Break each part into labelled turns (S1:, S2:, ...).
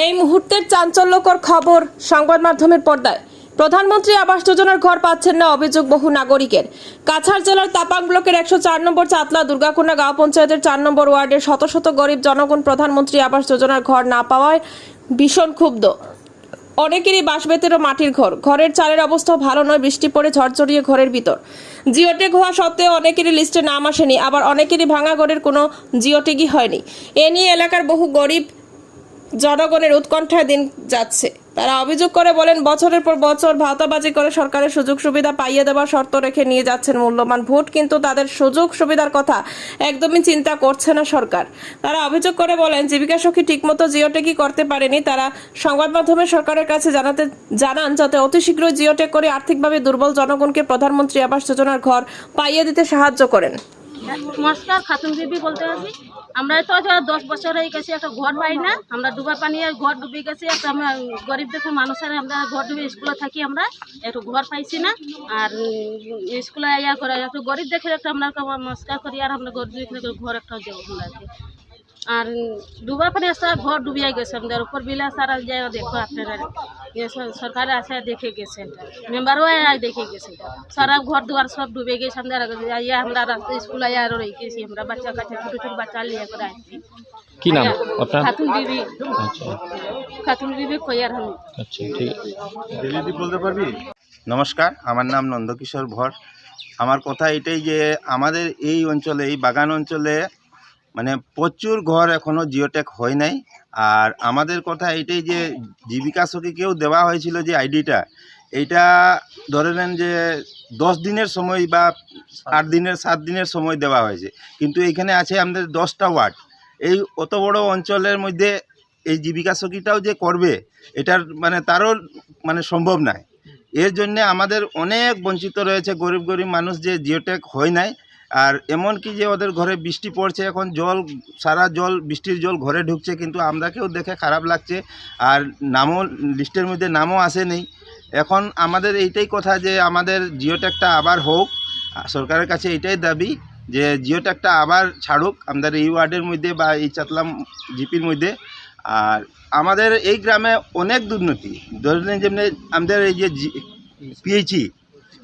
S1: এই মুহূর্তের চাঞ্চল্যকর খবর সংবাদ মাধ্যমের পর্দায়। প্রধানমন্ত্রী আবাস যোজনার ঘর পাচ্ছেন না অভিযোগ বহু নাগরিকের। কাছাড় জেলার তাপাং ব্লকের একশো চার নম্বর চাতলা দুর্গাকুন্ডা গাঁও পঞ্চায়েতের চার নম্বর ওয়ার্ডের শত শত গরিব জনগণ প্রধানমন্ত্রী আবাস যোজনার ঘর না পাওয়ায় ভীষণ ক্ষুব্ধ। অনেকেরই বাঁশবেতেরও মাটির ঘর। ঘরের চালের অবস্থা ভালো নয়, বৃষ্টি পড়ে ঝরঝরিয়ে ঘরের ভিতর। জিওটেক হওয়া সত্ত্বেও অনেকেরই লিস্টে নাম আসেনি, আবার অনেকেরই ভাঙা ঘরের কোনো জিওটেকই হয়নি। এ নিয়ে এলাকার বহু গরিব জনগণের উৎকণ্ঠায় দিন যাচ্ছে। তারা অভিযোগ করে বলেন, বছরের পর বছর ভাওতাবাজি করে সরকারের সুযোগ সুবিধা পাইয়ে দেওয়ার শর্ত রেখে নিয়ে যাচ্ছেন মূল্যবান ভোট, কিন্তু তাদের সুযোগ সুবিধার কথা একদমই চিন্তা করছে না সরকার। তারা অভিযোগ করে বলেন, জীবিকা সখী ঠিকমতো জিওটেকই করতে পারেনি। তারা সংবাদ মাধ্যমে সরকারের কাছে জানাতে জানান, যাতে অতি শীঘ্রই জিওটেক করে আর্থিকভাবে দুর্বল জনগণকে প্রধানমন্ত্রী আবাস যোজনার ঘর পাইয়ে দিতে সাহায্য করেন।
S2: নমস্কার, খাতুন বিবি বলতে আছি। আমরা তো দশ বছর হয়ে গেছে, একটা ঘর পাই না। আমরা ডুবা পানি ঘর ডুবে গেছে, একটা আমরা গরিব দেখে মানুষের আমরা ঘর ডুবে স্কুলে থাকি আমরা, একটু ঘর পাইছি না। আর স্কুলে ইয়া করে, একটু গরিব দেখে একটা আমরা নমস্কার করি আর আমরা গরিব দেখে ঘর একটা আমরাকে আর ডুবা পানি আসা ঘর ডুবিয়ে গেছে, আমাদের উপর বিলা সারা যায় দেখো আপনারা সরকারে আসে দেখে গেছে মেম্বারও আয় দেখে গেছে সারা ঘর দুয়ার সব ডুবে গেছে আমরা আমরা স্কুল আয়া আর রয়ে গেছি আমরা বাচ্চা কাচ্চা ছোট ছোট বাচ্চা লিয়ে করে আসছি
S3: কি নাম আপনার?
S2: খাতুন বিবি।
S3: আচ্ছা।
S2: খাতুন বিবি
S3: আচ্ছা ঠিক।
S4: নমস্কার আমার নাম নন্দকিশোর ভর। আমার কথা এটাই যে আমাদের এই অঞ্চলে এই বাগান অঞ্চলে মানে প্রচুর ঘর এখনও জিওটেক হয় নাই। আর আমাদের কথা এটাই যে জীবিকা সখীকেও দেওয়া হয়েছিল যে আইডিটা, এইটা ধরে নেন যে দশ দিনের সময় বা আট দিনের, সাত দিনের সময় দেওয়া হয়েছে। কিন্তু এখানে আছে আমাদের দশটা ওয়ার্ড। এই অত বড় অঞ্চলের মধ্যে এই জীবিকা সখীটাও যে করবে, এটার মানে তারও মানে সম্ভব নয়। এর জন্য আমাদের অনেক বঞ্চিত রয়েছে গরিব গরিব মানুষ যে জিওটেক হয় নাই। আর এমন কি যে ওদের ঘরে বৃষ্টি পড়ছে, এখন জল, সারা জল, বৃষ্টির জল ঘরে ঢুকছে, কিন্তু আমরাকেও দেখে খারাপ লাগছে। আর নামও, লিস্টের মধ্যে নামও আসেনি। এখন আমাদের এইটাই কথা যে আমাদের জিওটেকটা আবার হোক সরকারের কাছে এইটাই দাবি যে জিওটেকটা আবার ছাড়ুক আমাদের এই ওয়ার্ডের মধ্যে বা এই চাতলাম জিপির মধ্যে। আর আমাদের এই গ্রামে অনেক দুর্নীতি। ধরেন যেমনি আমাদের এই যে পিএইচি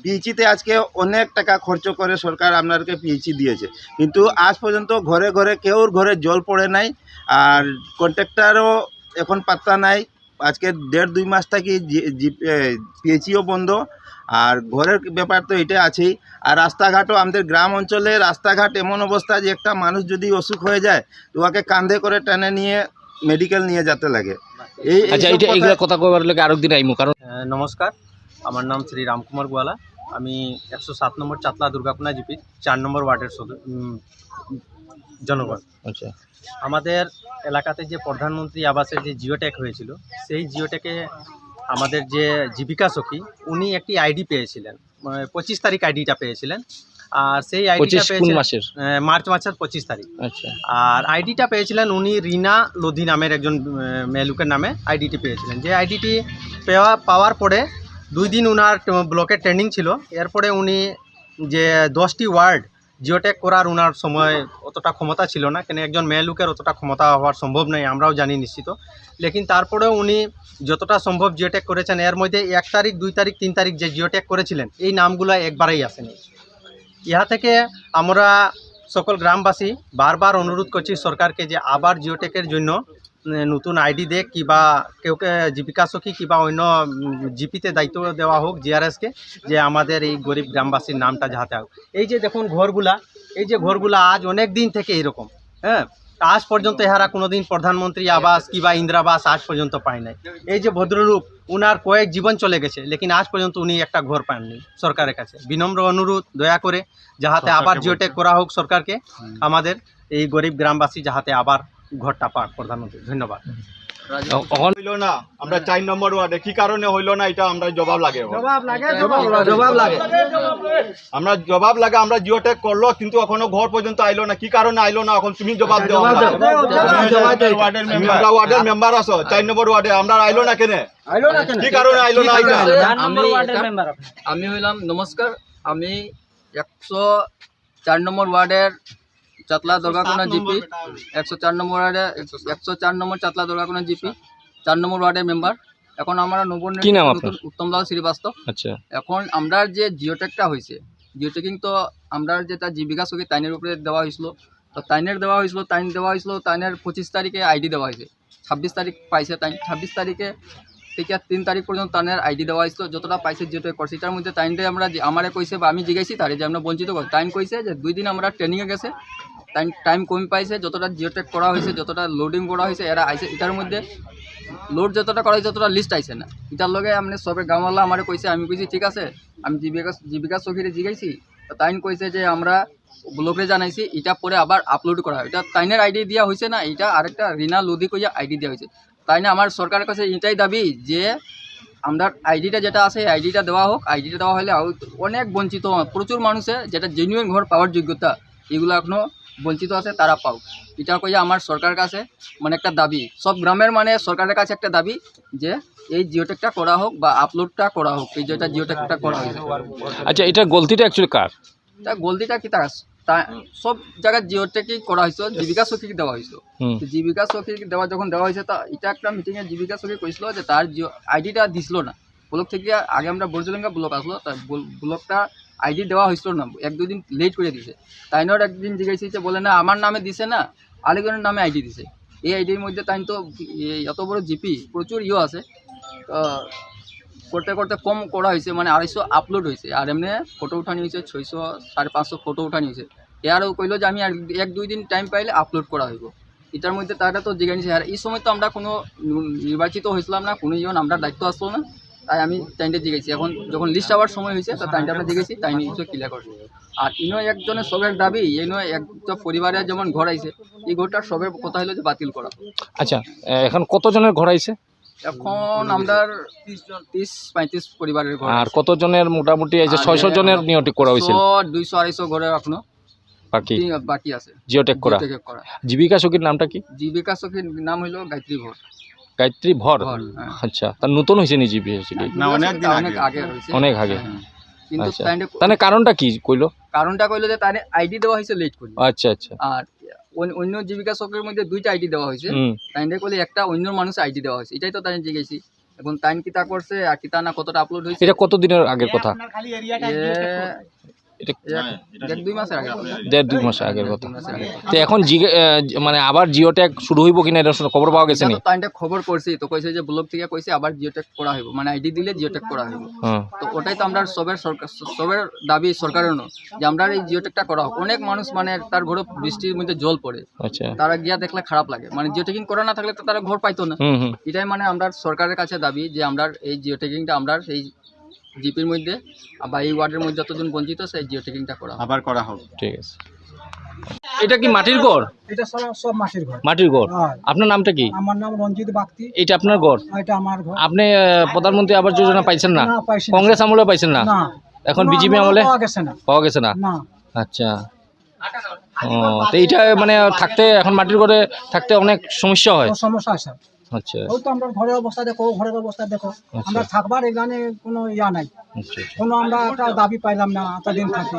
S4: পিএইচিতে আজকে অনেক টাকা খরচ করে সরকার আপনাদেরকে পিএইচি দিয়েছে। কিন্তু আজ পর্যন্ত ঘরে ঘরে কেউর ঘরে জল পড়ে নাই আর কন্ট্রাক্টারও এখন পাত্তা নাই। আজকে দেড় দুই মাস থাকি পিএইচিও বন্ধ আর ঘরের ব্যাপার তো এটা আছেই। আর রাস্তাঘাটও আমাদের গ্রাম অঞ্চলে রাস্তাঘাট এমন অবস্থা যে একটা মানুষ যদি অসুখ হয়ে যায় তো ওকে কাঁধে করে টেনে নিয়ে মেডিকেল নিয়ে যেতে লাগে। এই
S3: আচ্ছা এটা
S4: কথা-
S3: কবার লাগে আরেক দিন আইমু কারণ
S5: হ্যাঁ, নমস্কার। আমার নাম শ্রী রামকুমার গোয়ালা। আমি একশো সাত নম্বর চাতলা দুর্গাপনা জিপির চার নম্বর ওয়ার্ডের জনগণ।
S3: আচ্ছা।
S5: আমাদের এলাকাতে যে প্রধানমন্ত্রী আবাসের যে জিওটেক হয়েছিল সেই জিওটেকে আমাদের যে জীবিকা সখী উনি একটি আইডি পেয়েছিলেন। মানে পঁচিশ তারিখ আইডিটা পেয়েছিলেন। আর সেই আইডিটা পেয়েছিলেন মার্চ মাসের পঁচিশ তারিখ।
S3: আচ্ছা।
S5: আর আইডিটা পেয়েছিলেন উনি রিনা লোধি নামের একজন মেয়ে নামে আইডিটি পেয়েছিলেন। যে আইডিটি পেওয়া পাওয়ার পরে দুই দিন উনার ট- ব্লকে ট্রেনিং ছিল। এরপরে উনি যে দশটি ওয়ার্ড জিওটেক করার উনার সময় অতটা ক্ষমতা ছিল না, কেন একজন মেয়ে লোকের অতটা ক্ষমতা হওয়ার সম্ভব নয় আমরাও জানি নিশ্চিত। লেকিন তারপরেও উনি যতটা সম্ভব জিওটেক করেছেন, এর মধ্যে এক তারিখ, দুই তারিখ, তিন তারিখ যে জিওটেক করেছিলেন, এই নামগুলো একবারেই আসেনি। ইহা থেকে আমরা সকল গ্রামবাসী বারবার অনুরোধ করছি সরকারকে যে আবার জিওটেকের জন্য নতুন আইডি দেখ কিবা কেউকে জীবিকা সখী কিবা অন্য জিপিতে দায়িত্ব দেওয়া হোক জিআরএসকে যে আমাদের এই গরিব গ্রামবাসীর নামটা যাহাতে হোক। এই যে দেখুন ঘরগুলা এই যে ঘরগুলা আজ অনেক দিন থেকে এরকম হ্যাঁ? আজ পর্যন্ত এহারা কোনোদিন প্রধানমন্ত্রী আবাস কিবা ইন্দিরাবাস আজ পর্যন্ত পায় নাই। এই যে ভদ্রলোক উনার কয়েক জীবন চলে গেছে লেকিন আজ পর্যন্ত উনি একটা ঘর পাননি সরকারের কাছে। বিনম্র অনুরোধ দয়া করে যাহাতে আবার জিওটেক করা হোক সরকারকে আমাদের এই গরিব গ্রামবাসী যাহাতে আবার ঘরটা পাক প্রধানমন্ত্রী ধন্যবাদ।
S6: হইল না আমরা চার নম্বর ওয়ার্ডে কি কারণে হইল না এটা আমরা জবাব লাগে। এখন।
S5: জবাব লাগে।
S6: আমরা জবাব লাগে আমরা জিওটেক করল কিন্তু এখনও ঘর পর্যন্ত আইলো না। কি কারণে আইলো না এখন তুমি জবাব দাও। আমরা ওয়ার্ডের মেম্বার আছো চার নম্বর ওয়ার্ডে আমরা আইলো না কেনে? কি কারণে আইলো না
S7: আমি আমি হইলাম নমস্কার আমি একশো চার নম্বর ওয়ার্ডের চাতলা দুর্গাকোনা জিপি? একশো চার নম্বর ওয়ার্ডে একশো চার নম্বর চাতলা দুর্গাকোনা জিপি? চার নম্বর ওয়ার্ডের মেম্বার এখন আমরা নবন
S3: কি নাম আপনার?
S7: উত্তমলাল শ্রীবাস্তব।
S3: আচ্ছা।
S7: এখন আমরা যে জিওটেকটা হয়েছে জিওটেকিং তো আমরা যেটা জীবিকা সখী তাইনের উপরে দেওয়া হয়েছিল। তো তাইনের দেওয়া হয়েছিল তাইন দেওয়া হয়েছিল তাইনের পঁচিশ তারিখে আইডি দেওয়া হয়েছে। ছাব্বিশ তারিখ পাইছে তাই ছাব্বিশ তারিখে থেকে তিন তারিখ পর্যন্ত তাইনের আইডি দেওয়া হয়েছিল, যতটা পাইছে জিওটেক করছে। এটার মধ্যে তাইনটা আমরা আমারে কইছে বা আমি জিজ্ঞাসি তারে যে আমরা বঞ্চিত করছি তাইন কইছে যে দুই দিন আমরা ট্রেনিংয়ে গেছে। টাইম টাইম কম পাইছে, যতটা জিওটেক করা হয়েছে, যতটা লোডিং করা হয়েছে, এরা আইছে। এটার মধ্যে লোড যতটা করা হয়েছে, ততটা লিস্ট আইছে না। এটার লগে আমি সবে গাঁওয়ালা আমারে কইছে, আমি কইছি, ঠিক আছে, আমি জীবিকা জীবিকা সখীরে জিগাইছি। তাইন কইছে যে আমরা ব্লকে জানাইছি, এটা পরে আবার আপলোড করা হয়। এটা তাইনের আইডি দেওয়া হয়েছে না এটা আরেকটা রিনা লোদি কইয়া আইডি দেওয়া হয়েছে তাই না? আমার সরকারের কাছে এটাই দাবি যে আমরা আইডিটা যেটা আছে আইডিটা দেওয়া হোক। আইডিটা দেওয়া হলে অনেক বঞ্চিত প্রচুর মানুষে যেটা জেনুইন ঘর পাওয়ার যোগ্যতা এগুলো এখনও বঞ্চিত আছে তারা পাও এটা কইয়া আমার সরকারের কাছে মানে একটা দাবি। সব গ্রামের মানে সরকারের কাছে একটা দাবি যে এই জিওটেকটা করা হোক বা আপলোডটা করা হোক এই যেটা জিওটেকটা করা হয়েছে।
S3: আচ্ছা এটা গলতিটা অ্যাকচুয়ালি কার?
S7: তা গলতিটা কি তার? তা সব জায়গায় জিওটেকই করা হয়েছিল জীবিকা সখীকে দেওয়া তো জীবিকা সখী দেওয়া যখন দেওয়া হয়েছে তা এটা একটা মিটিংয়ে জীবিকা সখী কইছিল যে তার জিও আইডিটা দিছিল না। ব্লক থেকে আগে আমরা বর্জলেঙ্গা ব্লক আসলো বল- ব্লকটা আইডি দেওয়া হয়েছিল না এক দুই দিন লেট করে দিছে। তাই নয় একদিন জিজ্ঞাসি যে বলে না আমার নামে দিছে না আলিগড়ের নামে আইডি দিছে। এই আইডির মধ্যে তাই তো এত বড় জিপি প্রচুর ইয়ে আছে। তো করতে করতে কম করা হয়েছে মানে আড়াইশো আপলোড হয়েছে। আর এমনি ফটো উঠানি হয়েছে ছয়শো, সাড়ে পাঁচশো ফটো উঠানি হয়েছে। এরও কইলো যে আমি এক দুই দিন টাইম পাইলে আপলোড করা হইব। এটার মধ্যে তারা তো জিজ্ঞাসা নিছে। আর এই সময় তো আমরা কোনো নির্বাচিত হয়েছিলাম না, কোনো ইয়ে আমরা দায়িত্ব আসলো না। তাই আমি টাইমটা জিজ্ঞেছি এখন যখন লিস্ট আবার সময় হয়েছে, তো টাইমটা আমরা জিজ্ঞেছি টাইম নিশ্চয় ক্লিয়ার করছে। আর ইনো একজনের সবের দাবি ইনো একটা পরিবারের যেমন ঘর আইছে, এই ঘরটার সবের কথা হলো যে বাতিল করা।
S3: আচ্ছা এখন কতজনের ঘর আইছে?
S7: এখন আমরা তিরিশ পঁয়ত্রিশ পরিবারের ঘর
S3: আর কতজনের মোটামুটি এই যে
S7: আর
S3: ছয়শো জনের নিয়টি করা হয়েছিল?
S7: দুইশো আড়াইশো ঘরে এখনও।
S3: বাকি?
S7: বাকি আছে।
S3: জিওটেক করা।
S7: জিওটেক করা।
S3: জীবিকা সখীর নামটা কি?
S7: জীবিকা সখীর নাম হলো গায়ত্রী
S3: ভর।
S7: হ্যাঁ।
S3: আচ্ছা তার নতুন হয়েছে নি জীবিকা সখী
S4: না, অনেক
S7: অনেক
S4: আগে।
S7: হয়েছে।
S3: অনেক আগে।
S7: হ্যাঁ। কিন্তু
S3: আচ্ছা। তাহলে কারণটা কি কইলো?
S7: কারণটা কইলো যে তার আইডি দেওয়া হয়েছে লেট করে
S3: আচ্ছা আচ্ছা।
S7: আর অন্য- অন্য জীবিকা চক্রের মধ্যে দুইটা আইডি দেওয়া হয়েছে।
S3: হুম।
S7: কলে একটা অন্য মানুষের আইডি দেওয়া হয়েছে। এটাই তো তাই জিজ্ঞেসি। এখন তাইন কিতা করছে আর কিতা না কতটা আপলোড হয়েছে?
S3: এটা কতদিনের আগের কথা?
S7: দুই মাসের আগে।
S3: দেড় দুই মাস আগের কথা।
S7: দুই মাসের আগে।
S3: তো এখন মানে আবার জিওটেক শুরু হইব কিনা এটা খবর পাওয়া গেছে
S7: তো তাইনটা খবর করছি তো কইছে যে ব্লক থেকে কইছে আবার জিওটেক করা হইব। মানে আইডি দিলে জিওটেক করা হইব।
S3: হ্যাঁ।
S7: তো ওটাই তো আমরা সবের সরকার সবের দাবি সরকারের যে আমরা এই জিওটেকটা করা হোক। অনেক মানুষ মানে তার ঘরে বৃষ্টির মধ্যে জল পড়ে।
S3: আচ্ছা।
S7: তারা গিয়া দেখলে খারাপ লাগে। মানে জিওটেকিং করা না থাকলে তো তারা ঘর পাইতো না।
S3: হুম হুম।
S7: এটাই মানে আমরা সরকারের কাছে দাবি যে আমরা এই জিওটেকিংটা আমরা এই জিপির মধ্যে বা এই ওয়ার্ডের মধ্যে যতজন বঞ্চিত সেই জিওটেকিংটা করা হোক।
S4: আবার করা হোক
S3: ঠিক আছে। এটা কি মাটির ঘর?
S8: এটা সব সব মাটির ঘর।
S3: মাটির ঘর?
S8: হ্যাঁ।
S3: আপনার নামটা কি?
S8: আমার নাম রঞ্জিত বাগতি।
S3: এটা আপনার ঘর?
S8: এটা আমার ঘর।
S3: আপনি প্রধানমন্ত্রী আবাস যোজনা পাইছেন না। কংগ্রেস আমলে পাইছেন না?
S8: না।
S3: এখন বিজেপি
S8: আমলে? পাওয়া গেছে না।
S3: পাওয়া গেছে না?
S8: না।
S3: আচ্ছা। ও তো এইটা মানে থাকতে এখন মাটির ঘরে থাকতে অনেক সমস্যা হয়।
S8: সমস্যা আছে
S3: আচ্ছা।
S8: ওই তো আমরা ঘরের অবস্থা দেখো ঘরের অবস্থা দেখো। আমরা থাকবার এখানে কোনো ইয়া নাই।
S3: আচ্ছা
S8: কোনো আমরা একটা দাবি পাইলাম না এতদিন থাকি।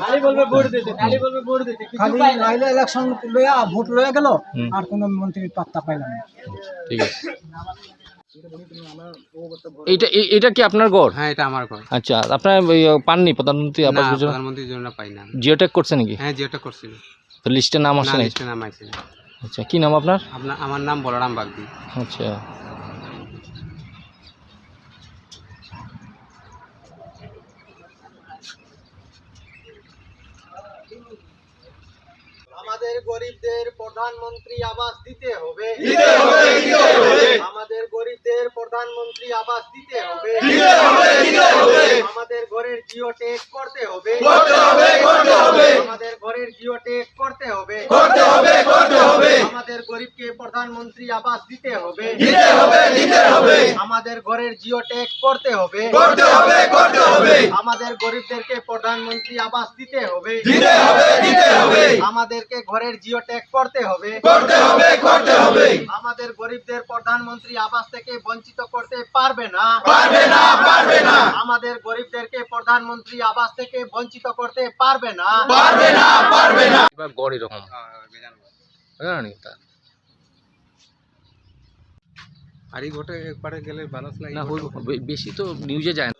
S8: খালি আইলে ইলেকশন লইয়া ভোট লইয়া গেল আর কোনো মন্ত্রীর পাত্তা পাইলাম না।
S3: ঠিক আছে। এই- এটা কি আপনার ঘর?
S9: হ্যাঁ এটা আমার ঘর।
S3: আচ্ছা আপনার পাননি প্রধানমন্ত্রী আবাস
S9: না
S3: যোজনা
S9: প্রধানমন্ত্রীর জন্য পাই না।
S3: জিওটেক করছে নাকি?
S9: হ্যাঁ জিওটা করছিল।
S3: তো লিস্টে নাম
S9: না
S3: আসছে নাকি
S9: লিস্টে নাম আছে
S3: আচ্ছা কি নাম আপনার?
S9: আপনার আমার নাম বলরাম বাগদি।
S3: আচ্ছা।
S5: আমাদের গরিবদের প্রধানমন্ত্রী আবাস দিতে হবে। আমাদের গরিবদের প্রধানমন্ত্রী আবাস দিতে হবে। আমাদের ঘরের জিও টেক করতে হবে আমাদের ঘরের জিও টেক করতে হবে আমাদের গরিবকে প্রধানমন্ত্রী আবাস দিতে হবে। দিতে হবে দিতে হবে। আমাদের ঘরের জিও টেক করতে হবে। করতে হবে আমাদের গরিবদেরকে প্রধানমন্ত্রী আবাস দিতে হবে। দিতে হবে দিতে হবে। আমাদেরকে ঘরের জিও ট্যাগ করতে হবে। করতে হবে করতে হবে। আমাদের গরিবদের প্রধানমন্ত্রী আবাস থেকে বঞ্চিত করতে পারবে না। পারবে না পারবে না। আমাদের গরিবদেরকে প্রধানমন্ত্রী আবাস থেকে বঞ্চিত করতে পারবে না। পারবে না পারবে না।
S3: এবার গড় এরকম। জানি
S9: আর একবারে গেলে ভালো লাগে
S3: না বেশি তো নিউজে যায় না।